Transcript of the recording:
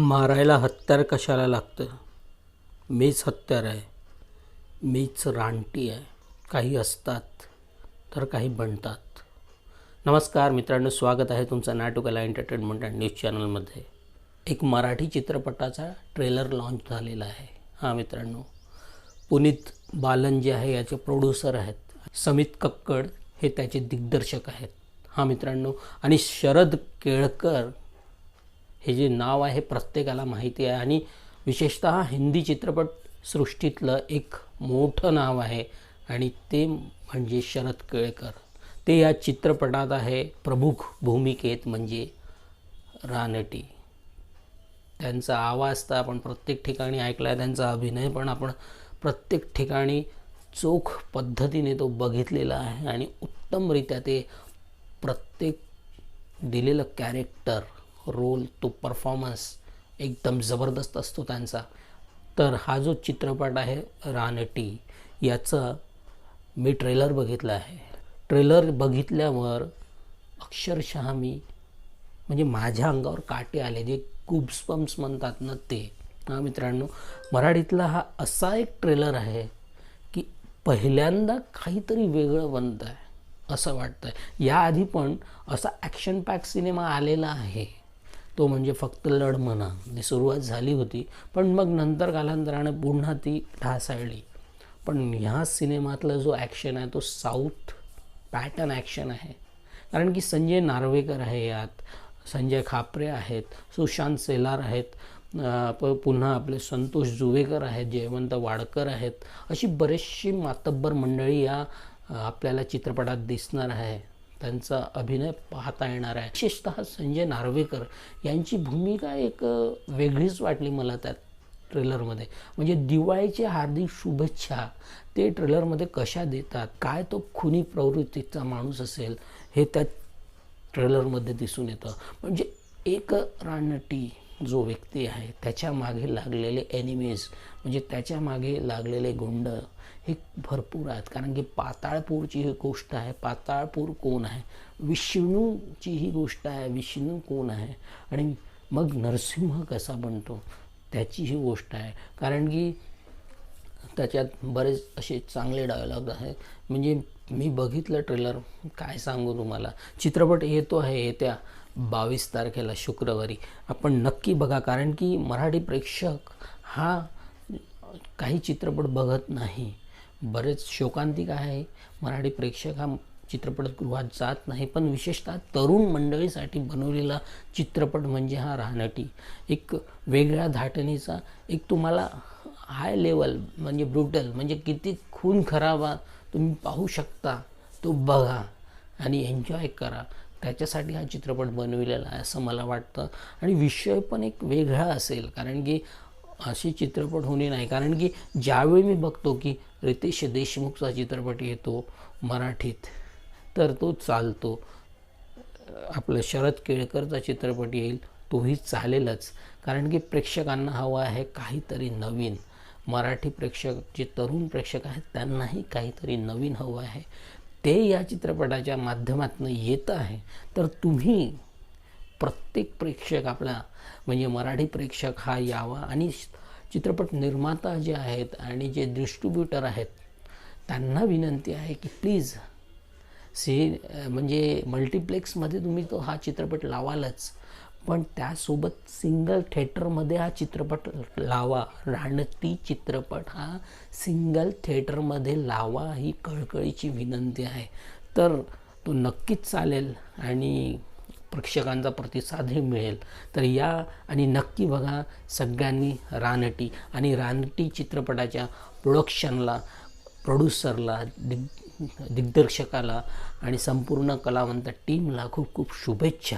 मारायला हत्यार कशाला लागतं मीच हत्यार आहे. मीच रानटी आहे. काही असतात तर काही बनतात. नमस्कार मित्रांनो स्वागत आहे तुमचं नाटुकला एंटरटेनमेंट अँड न्यूज चॅनलमध्ये एक मराठी चित्रपटाचा ट्रेलर लॉन्च झालेला आहे. हां मित्रांनो पुनीत बालन जे आहे याचे प्रोड्युसर आहेत. समित कक्कड हे त्याचे दिग्दर्शक आहेत. हां मित्रांनो आणि शरद केळकर हे जे नाव आहे प्रत्येकाला माहिती आहे. आणि विशेषतः हिंदी चित्रपट सृष्टीतलं एक मोठं नाव आहे. आणि ते म्हणजे शरद केळकर. ते या चित्रपटात आहे. प्रमुख भूमिकेत म्हणजे रानटी. त्यांचा आवाज तर आपण प्रत्येक ठिकाणी ऐकला आहे त्यांचा अभिनय पण आपण प्रत्येक ठिकाणी चोख पद्धतीने तो बघितलेला आहे. आणि उत्तमरित्या ते प्रत्येक दिलेलं कॅरेक्टर रोल तो परफॉर्मन्स एकदम जबरदस्त असतो त्यांचा. तर हा जो चित्रपट आहे रानटी याचं मी ट्रेलर बघितलं आहे. ट्रेलर बघितल्यावर अक्षरशः मी म्हणजे माझ्या अंगावर काटे आले. जे गुब्सपम्स म्हणतात ना ते. हा मित्रांनो मराठीतला हा असा एक ट्रेलर आहे की पहिल्यांदा काहीतरी वेगळं बनतं आहे असं वाटतं आहे याआधी पण असा ॲक्शन पॅक सिनेमा आलेला आहे. तो म्हणजे फक्त लढ म्हणा. ती सुरुवात झाली होती पण मग नंतर कालांतराने पुन्हा ती ढासाळली. पण ह्या सिनेमातला जो ॲक्शन आहे तो साऊथ पॅटर्न ॲक्शन आहे. कारण की संजय नार्वेकर आहे यात संजय खापरे आहेत सुशांत सेलार आहेत प पुन्हा आपले संतोष जुवेकर आहेत जयवंत वाडकर आहेत. अशी बरेचशी मातब्बर मंडळी या आपल्याला चित्रपटात दिसणार आहे. त्यांचा अभिनय पाहता येणार आहे. विशेषतः संजय नार्वेकर यांची भूमिका एक वेगळीच वाटली मला त्यात ट्रेलरमध्ये. म्हणजे दिवाळीची हार्दिक शुभेच्छा ते ट्रेलरमध्ये कशा देतात काय तो खुनी प्रवृत्तीचा माणूस असेल हे त्या ट्रेलरमध्ये दिसून येतं. म्हणजे एक रानटी जो व्यक्ती आहे त्याच्यामागे लागलेले एनिमीज म्हणजे त्याच्यामागे लागलेले गुंड हे भरपूर आहेत. कारण की पाताळपूरची ही गोष्ट आहे. पाताळपूर कोण आहे? विष्णूची ही गोष्ट आहे. विष्णू कोण आहे? आणि मग नरसिंह कसा बनतो? त्याची ही गोष्ट आहे. कारण की त्याच्यात बरेच असे चांगले डायलॉग आहेत. म्हणजे मी बघितलं ट्रेलर काय सांगू तुम्हाला? चित्रपट येतो आहे येत्या. बावीस तारखेला शुक्रवारी. आपण नक्की बघा कारण की मराठी प्रेक्षक हा काही चित्रपट बघत नाही. बरेच शोकांतिक आहे. मराठी प्रेक्षक हा चित्रपटगृहात जात नाही पण विशेषतः तरुण मंडळीसाठी बनवलेला चित्रपट म्हणजे हा राहणटी एक वेगळ्या धाटणीचा एक तुम्हाला हाय लेवल म्हणजे ब्रुटल म्हणजे किती खून खराबा तुम्ही पाहू शकता तो बघा आणि एन्जॉय करा. त्याच्यासाठी हा चित्रपट बनविलेला आहे असं मला वाटतं. आणि विषय पण एक वेगळा असेल कारण की असे चित्रपट होणे नाही. कारण की ज्यावेळी मी बघतो की रितेश देशमुखचा चित्रपट येतो मराठीत तर तो चालतो. आपलं शरद केळकरचा चित्रपट येईल तोही चालेलच. कारण की प्रेक्षकांना हवं आहे काहीतरी नवीन. मराठी प्रेक्षक जे तरुण प्रेक्षक आहेत त्यांनाही काहीतरी नवीन हवं आहे. ते या चित्रपटाच्या माध्यमातून येतं आहे. तर तुम्ही प्रत्येक प्रेक्षक आपला म्हणजे मराठी प्रेक्षक हा यावा आणि चित्रपट निर्माता जे आहेत आणि जे डिस्ट्रीब्युटर आहेत त्यांना विनंती आहे की प्लीज सी म्हणजे मल्टिप्लेक्समध्ये तुम्ही तो हा चित्रपट लावालच. पण त्यासोबत सिंगल थिएटरमध्ये हा चित्रपट लावा राणती चित्रपट हा सिंगल थिएटरमध्ये लावा ही कळकळीची विनंती आहे. तर तो नक्कीच चालेल आणि प्रेक्षकांचा प्रतिसादही मिळेल. तर या आणि नक्की बघा सगळ्यांनी रानटी आणि रानटी चित्रपटाच्या प्रोडक्शनला प्रोड्युसरला दिग दिग्दर्शकाला आणि संपूर्ण कलावंत टीमला खूप खूप शुभेच्छा.